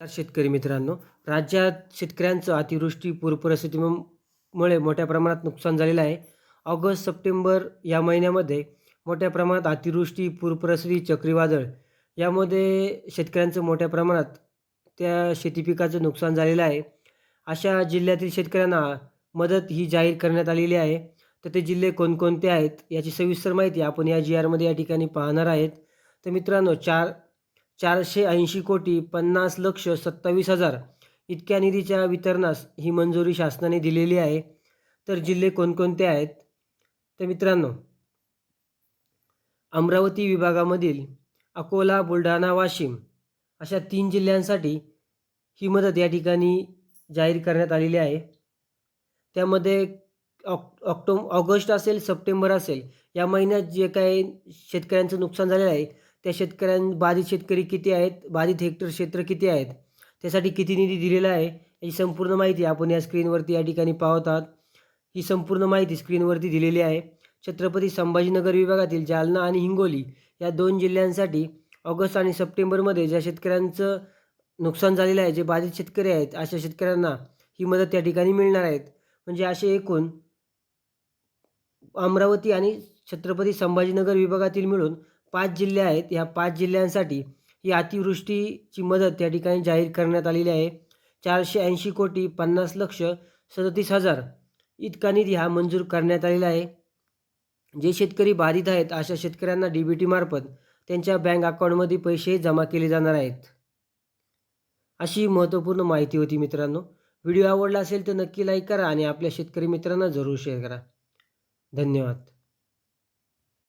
शेतकरी मित्रांनो. राज्यात शेतकऱ्यांचं अतिवृष्टी पूरपरिस्थितीमुळे मोठ्या प्रमाणात नुकसान झालेलं आहे. ऑगस्ट सप्टेंबर या महिन्यामध्ये मोठ्या प्रमाणात अतिवृष्टी पूरपरिस्थिती चक्रीवादळ यामध्ये शेतकऱ्यांचं मोठ्या प्रमाणात त्या शेती पिकाचं नुकसान झालेलं आहे. अशा जिल्ह्यातील शेतकऱ्यांना मदत ही जाहीर करण्यात आलेली आहे. तर ते जिल्हे कोणकोणते आहेत याची सविस्तर माहिती आपण या जी आरमध्ये या ठिकाणी पाहणार आहेत. तर मित्रांनो चार चारशे ऐंशी कोटी पन्नास लक्ष सत्तावीस हजार इतक्या निधीच्या वितरणास ही मंजुरी शासनाने दिलेली आहे. तर जिल्हे कोणकोणते आहेत? तर मित्रांनो अमरावती विभागामधील अकोला बुलढाणा वाशिम अशा तीन जिल्ह्यांसाठी ही मदत या ठिकाणी जाहीर करण्यात आलेली आहे. त्यामध्ये ऑक ऑक्टो ऑगस्ट असेल सप्टेंबर असेल या महिन्यात जे काही शेतकऱ्यांचं नुकसान झालेलं आहे त्या शेतकऱ्यां बाधित शेतकरी किती आहेत? बाधित हेक्टर क्षेत्र किती आहेत? त्यासाठी किती निधी दिलेला आहे? याची संपूर्ण माहिती आपण या स्क्रीनवरती या ठिकाणी पाहत आहात ही संपूर्ण माहिती स्क्रीनवरती दिलेली आहे. छत्रपती संभाजीनगर विभागातील जालना आणि हिंगोली या दोन जिल्ह्यांसाठी ऑगस्ट आणि सप्टेंबरमध्ये ज्या शेतकऱ्यांचं नुकसान झालेलं आहे जे बाधित शेतकरी आहेत अशा शेतकऱ्यांना ही मदत त्या ठिकाणी मिळणार आहेत. म्हणजे असे एकूण अमरावती आणि छत्रपती संभाजीनगर विभागातील मिळून पाच जिल्हे आहेत. ह्या पाच जिल्ह्यांसाठी ही अतिवृष्टीची मदत त्या ठिकाणी जाहीर करण्यात आलेली आहे. चारशे ऐंशी कोटी पन्नास लक्ष सदतीस हजार इतका निधी हा मंजूर करण्यात आलेला आहे. जे शेतकरी बाधित आहेत अशा शेतकऱ्यांना डी बी टीमार्फत त्यांच्या बँक अकाउंटमध्ये पैसे जमा केले जाणार आहेत. अशी महत्त्वपूर्ण माहिती होती मित्रांनो. व्हिडिओ आवडला असेल तर नक्की लाईक करा आणि आपल्या शेतकरी मित्रांना जरूर शेअर करा. धन्यवाद.